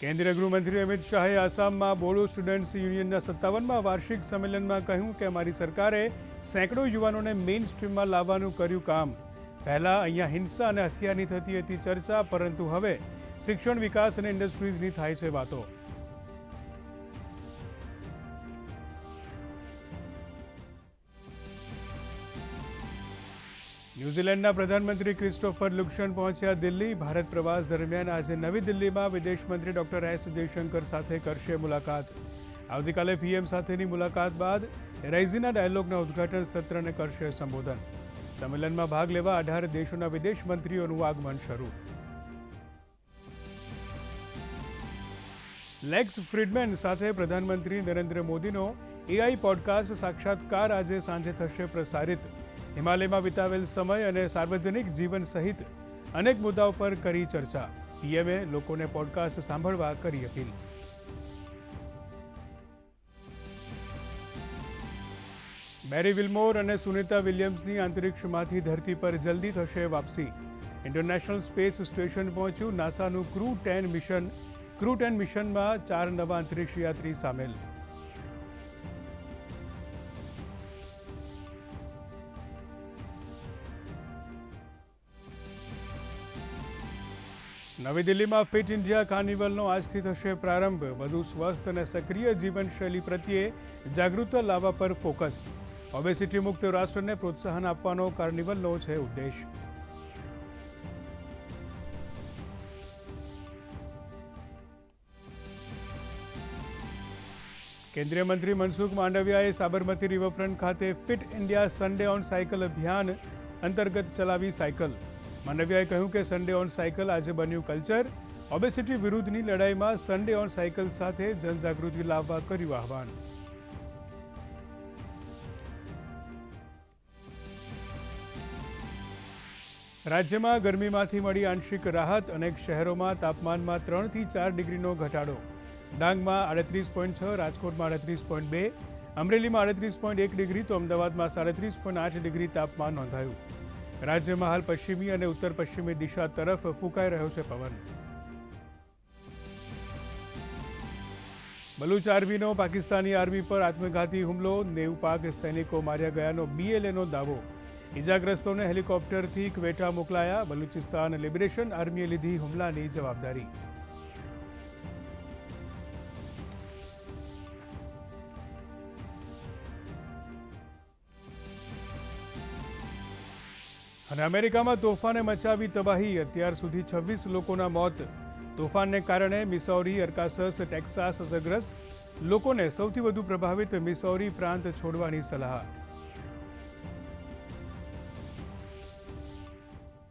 કેન્દ્રીય ગૃહમંત્રી અમિત શાહે આસામમાં બોડો સ્ટુડન્ટ્સ યુનિયનના સત્તાવનમાં વાર્ષિક સંમેલનમાં કહ્યું કે અમારી સરકારે સેંકડો યુવાનોને મેઇન સ્ટ્રીમમાં લાવવાનું કર્યું કામ. પહેલાં અહીંયા હિંસા અને હથિયારની થતી હતી ચર્ચા, પરંતુ હવે શિક્ષણ વિકાસ અને ઇન્ડસ્ટ્રીઝની થાય છે વાતો. ન્યૂઝીલેન્ડના પ્રધાનમંત્રી ક્રિસ્ટોફર લુક્શન પહોંચ્યા દિલ્હી. ભારત પ્રવાસ દરમિયાન આજે નવી દિલ્હીમાં વિદેશમંત્રી ડોક્ટર એસ જયશંકર સાથે કરશે મુલાકાત. આવતીકાલે પીએમ સાથેની મુલાકાત બાદ રાઇઝીના ડાયલોગના ઉદ્ઘાટન સત્રને કરશે સંબોધન. સંમેલનમાં ભાગ લેવા અઢાર દેશોના વિદેશ મંત્રીઓનું આગમન શરૂ. લેક્સ ફ્રીડમેન સાથે પ્રધાનમંત્રી નરેન્દ્ર મોદીનો એઆઈ પોડકાસ્ટ સાક્ષાત્કાર આજે સાંજે થશે પ્રસારિત. હિમાલયમાં વિતાવેલ સમય અને સાર્વજનિક જીવન સહિત અનેક મુદ્દાઓ પર કરી ચર્ચા. પીએમએ લોકોને પોડકાસ્ટ સાંભળવા કરી અપીલ. મેરી વિલ્મોર અને સુનિતા વિલિયમ્સની અંતરિક્ષમાંથી ધરતી પર જલ્દી થશે વાપસી. ઇન્ટરનેશનલ સ્પેસ સ્ટેશન પહોંચ્યું નાસાનું crew ten mission. Crew ten મિશનમાં ચાર નવા અંતરિક્ષ યાત્રી સામેલ. નવી દિલ્હીમાં ફિટ ઇન્ડિયા કાર્નિવલનો આજથી થશે પ્રારંભ. વધુ સ્વસ્થ અને સક્રિય જીવનશૈલી પ્રત્યે જાગૃતતા લાવવા પર ફોકસ. ઓબેસિટી મુક્ત રાષ્ટ્રને પ્રોત્સાહન આપવાનો કાર્નિવલનો છે ઉદ્દેશ. કેન્દ્રીય મંત્રી મનસુખ માંડવિયાએ સાબરમતી રિવરફ્રન્ટ ખાતે Fit India Sunday on cycle અભિયાન અંતર્ગત ચલાવી સાયકલ. માંડવિયાએ કહ્યું કે સન્ડે ઓન સાયકલ આજે બન્યું કલ્ચર ઓબેસિટી વિરુદ્ધની લડાઈમાં સન્ડે ઓન સાયકલ સાથે જનજાગૃતિ લાવવા કર્યું આહવાન. રાજ્યમાં ગરમીમાંથી મળી આંશિક રાહત, અનેક શહેરોમાં તાપમાનમાં ત્રણથી ચાર ડિગ્રીનો ઘટાડો. ડાંગમાં આડત્રીસ પોઈન્ટ છ, રાજકોટમાં આડત્રીસ પોઈન્ટ બે, અમરેલીમાં આડત્રીસ પોઈન્ટ એક ડિગ્રી, તો અમદાવાદમાં સાડત્રીસ પોઈન્ટ આઠ ડિગ્રી તાપમાન નોંધાયું. રાજ્યમાં હાલ પશ્ચિમી અને ઉત્તર પશ્ચિમી દિશા તરફ ફૂંકાઈ રહ્યો છે પવન. બલુચ આર્મીનો પાકિસ્તાની આર્મી પર આત્મઘાતી હુમલો. નેવ પાક સૈનિકો માર્યા ગયાનો બીએલએનો દાવો. ઇજાગ્રસ્તોને હેલિકોપ્ટરથી ક્વેટા મોકલાયા. બલુચિસ્તાન લિબરેશન આર્મીએ લીધી હુમલાની જવાબદારી. અને અમેરિકામાં તોફાને મચાવી તબાહી. અત્યાર સુધી છવ્વીસ લોકોના મોત. તોફાનને કારણે મિસૌરી, અરકાસસ, ટેક્સાસ અસરગ્રસ્ત લોકોને સૌથી વધુ પ્રભાવિત મિસૌરી પ્રાંત છોડવાની સલાહ.